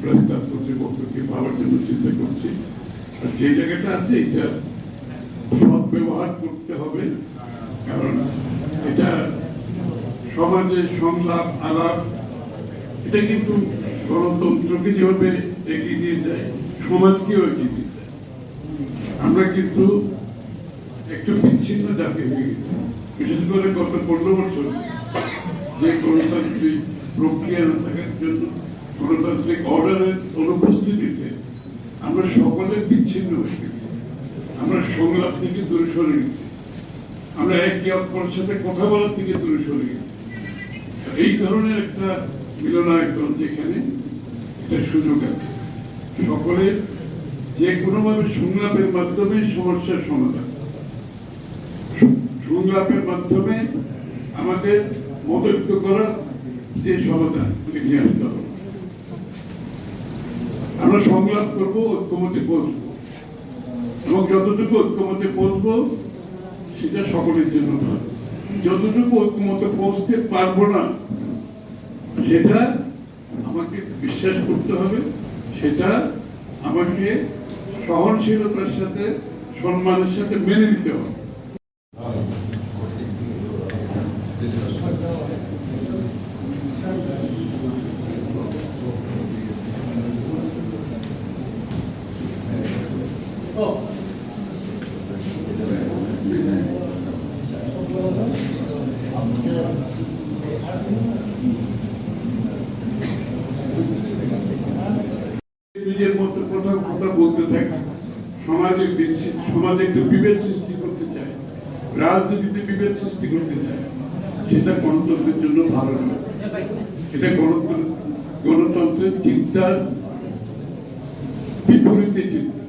Press club কর্তৃপক্ষকে ভাবার জন্য চিন্তা করছি। আর যে জায়গাটা আছে, এটা করতে হবে, কারণ এটা সমাজে সংলাপ, আলাপ, এটা কিন্তু গণতন্ত্রকে যেভাবে এগিয়ে নিয়ে যায়, সমাজকেও এগিয়ে নিয়ে যায়। আমরা কিন্তু একটু বিচ্ছিন্ন জাতি হয়ে গেছি। বিশেষ করে গত পনেরো বছর যে গণতান্ত্রিক প্রক্রিয়া থাকার জন্য গণতান্ত্রিক অর্ডারের অনুপস্থিতিতে আমরা সকলে বিচ্ছিন্ন হয়ে আমরা সংলাপ থেকে দূরে সরে গেছি। আমরা একে অপরের সাথে কথা বলার থেকে দূরে সরে গেছি। এই ধরনের একটা মিলনায়তন যেখানে একটা সুযোগ আছে। সকলের যে কোনোভাবে সংলাপের মাধ্যমে সমস্যার সমাধান সংলাপের মাধ্যমে আমাদের মতৈক্য করার যে সমাধান, এটি নিয়ে আসতে হবে। আমরা সংলাপ করব, ঐক্যমতে পৌঁছবো এবং যতটুকু ঐক্যমতে পৌঁছবো সেটা সকলের জন্য ভালো যতটুকু ঐক্যমতে পৌঁছতে পারব না, সেটা আমাকে বিশ্বাস করতে হবে, সেটা আমাকে সহনশীলতার সাথে, সম্মানের সাথে মেনে নিতে হবে। নিজের মতো কোথাও কথা বলতে থাকে। সমাজে সমাজে একটা বিভেদ সৃষ্টি করতে চায় রাজনীতিতে বিভেদ সৃষ্টি করতে চায় সেটা গণতন্ত্রের জন্য ভালো নয়। এটা গণতন্ত্র গণতন্ত্রের চিন্তার বিপরীতে চিন্তা।